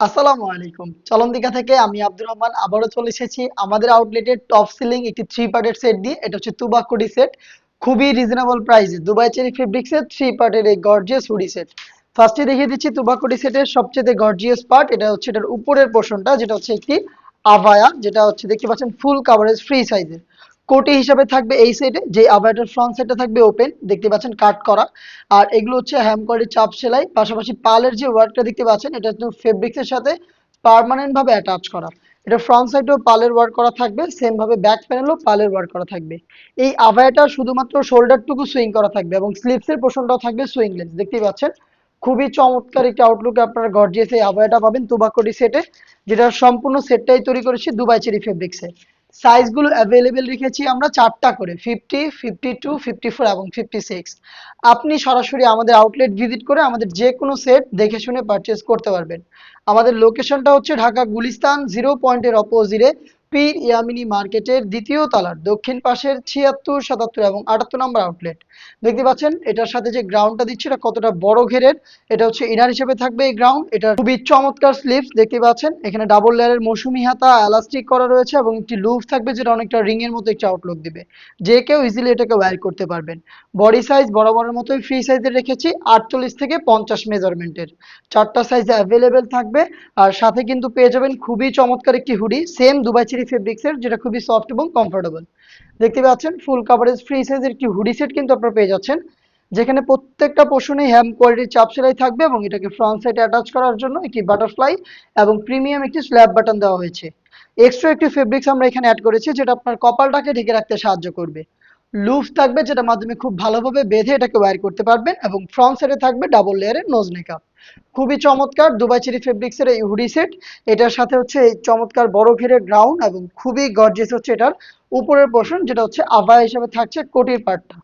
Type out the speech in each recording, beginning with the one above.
আসসালামু আলাইকুম। চলন্দিকা থেকে আমি আব্দুর রহমান আবারও চলে এসেছি আমাদের আউটলেটের টপ সিলিং একটি থ্রি পার্টের সেট দিয়ে। এটা হচ্ছে তুবাকুডি সেট খুবই রিজনেবল প্রাইসে দুবাই চেরি ফেব্রিক্সের থ্রি পার্টের এই গর্জিয়াস হুডি সেট ফার্স্টে দেখিয়ে দিচ্ছি তুবাকুডি সেটের সবচেয়ে গর্জিয়াস পার্ট এটা হচ্ছে এটার উপরের পোর্শনটা যেটা হচ্ছে একটি আভায়া, যেটা হচ্ছে দেখতে পাচ্ছেন ফুল কাভারেজ ফ্রি সাইজের কোটি হিসাবে থাকবে এই সেটে যে আভায়াটার ফ্রন্ট সাইডটা থাকবে ওপেন দেখতে পাচ্ছেন কাট করা। আর এগুলো হচ্ছে হ্যামকরি চাপ সেলাই, পাশাপাশি পালের যে ওয়ার্কটা দেখতে পাচ্ছেন, এটা কিন্তু ফেব্রিক্সের সাথে পার্মানেন্ট ভাবে অ্যাটাচ করা। এটা ফ্রন্ট সাইডেও পালের ওয়ার্ক করা থাকবে সেম ভাবে ব্যাক প্যানেলও পালের ওয়ার্ক করা থাকবে। এই আভায়াটা শুধুমাত্র শোল্ডারটুকু সুইং করা থাকবে এবং স্লিপসের পোর্শনটাও থাকবে সুইং লেন্স দেখতেই পাচ্ছেন? খুবই চমৎকার একটি আউটলুকে আপনারা গর্জিয়াস এই আভায়াটা পাবেন তুবাকটি সেটে যেটা সম্পূর্ণ সেটটাই তৈরি করেছি দুবাই চেরি ফেব্রিক্সে সাইজগুলো অ্যাভেলেবেল রেখেছি আমরা চারটা করে fifty fifty two fifty four এবং ফিফটি সিক্স আপনি সরাসরি আমাদের আউটলেট ভিজিট করে আমাদের যে কোনো সেট দেখে শুনে পারচেস করতে পারবেন। আমাদের লোকেশনটা হচ্ছে ঢাকা গুলিস্তান জিরো পয়েন্টের অপোজিটে পীর ইয়ামিনী মার্কেটের দ্বিতীয় তলার দক্ষিণ পাশের ছিয়াত্তর, সাতাত্তর এবং আটাত্তর নম্বর আউটলেট। দেখতে পাচ্ছেন, এটার সাথে যে গ্রাউন্ডটা দিচ্ছে, এটা কতটা বড় ঘেরের, এটা হচ্ছে ইনার হিসেবে থাকবে এই গ্রাউন্ড এটা খুবই চমৎকার স্লিপস দেখতে পাচ্ছেন, এখানে ডাবল লেয়ারের মৌসুমি হাতা এলাস্টিক করা রয়েছে এবং একটি লুপ থাকবে যেটা অনেকটা রিং এর মতো একটি আউটলুক দিবে। যে কেউ ইজিলি এটাকে ওয়্যার করতে পারবেন। বডি সাইজ বরাবরের মতোই ফ্রি সাইজের রেখেছি, আটচল্লিশ থেকে পঞ্চাশ মেজারমেন্টের চারটা সাইজ অ্যাভেলেবেল থাকবে, আর সাথে কিন্তু পেয়ে যাবেন খুবই চমৎকার একটি হুডি সেম দুবাই চেরি ফেব্রিক্সের যেটা খুবই সফট এবং কমফোর্টেবল দেখতে পাচ্ছেন ফুল কাভারেজ ফ্রি সাইজের একটি হুডি সেট কিন্তু আপনারা পেয়ে যাচ্ছেন, যেখানে প্রত্যেকটা পোর্শনে হ্যাম কোয়ালিটির চাপ সেলাই থাকবে এবং এটাকে ফ্রন্ট সাইডে অ্যাটাচ করার জন্য একটি বাটারফ্লাই এবং প্রিমিয়াম একটি স্ল্যাব বাটন দেওয়া হয়েছে। এক্সট্রা একটি ফেব্রিক্স আমরা এখানে অ্যাড করেছি, যেটা আপনার কপালটাকে ঢেকে রাখতে সাহায্য করবে। লুফ থাকবে, যেটা মাধ্যমে খুব ভালোভাবে বেঁধে এটাকে ওয়্যার করতে পারবেন এবং ফ্রন্ট সাইডে থাকবে ডাবল লেয়ারের নোজ মেকআপ খুবই চমৎকার দুবাই চেরি ফেব্রিক্সের এই হুডি সেট। এটার সাথে হচ্ছে এই চমৎকার বড় ঘেরের গ্রাউন্ড এবং খুবই গর্জেস হচ্ছে এটার উপরের পোর্শন যেটা হচ্ছে আভা হিসেবে থাকছে কোটির পার্টটা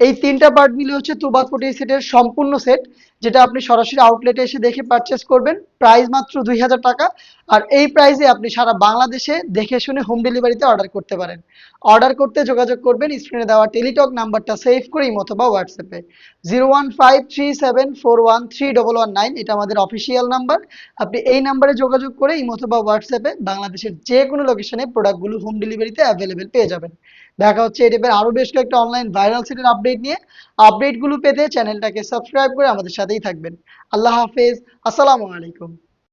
এই তিনটা পার্ট মিলে হচ্ছে তুবা কোটি সেটের সম্পূর্ণ সেট যেটা আপনি সরাসরি আউটলেটে এসে দেখে পারচেস করবেন। প্রাইস মাত্র দুই হাজার টাকা। আর এই প্রাইসে আপনি সারা বাংলাদেশে দেখে শুনে হোম ডেলিভারিতে অর্ডার করতে পারেন। অর্ডার করতে যোগাযোগ করবেন স্ক্রিনে দেওয়া টেলিটক নাম্বারটা সেভ করে অথবা হোয়াটসঅ্যাপে zero one five three seven four one three double one nine এটা আমাদের অফিসিয়াল নাম্বার আপনি এই নাম্বারে যোগাযোগ করে ইমো অথবা হোয়াটসঅ্যাপে বাংলাদেশের যে কোনো লোকেশনে প্রোডাক্টগুলো হোম ডেলিভারিতে অ্যাভেলেবেল পেয়ে যাবেন। দেখা হচ্ছে এই টাইপের আরও বেশ কয়েকটা অনলাইন ভাইরাল সেটের আপডেট নিয়ে। আপডেটগুলো পেতে চ্যানেলটাকে সাবস্ক্রাইব করে আমাদের সাথেই থাকবেন। আল্লাহ হাফেজ। আসসালামু আলাইকুম।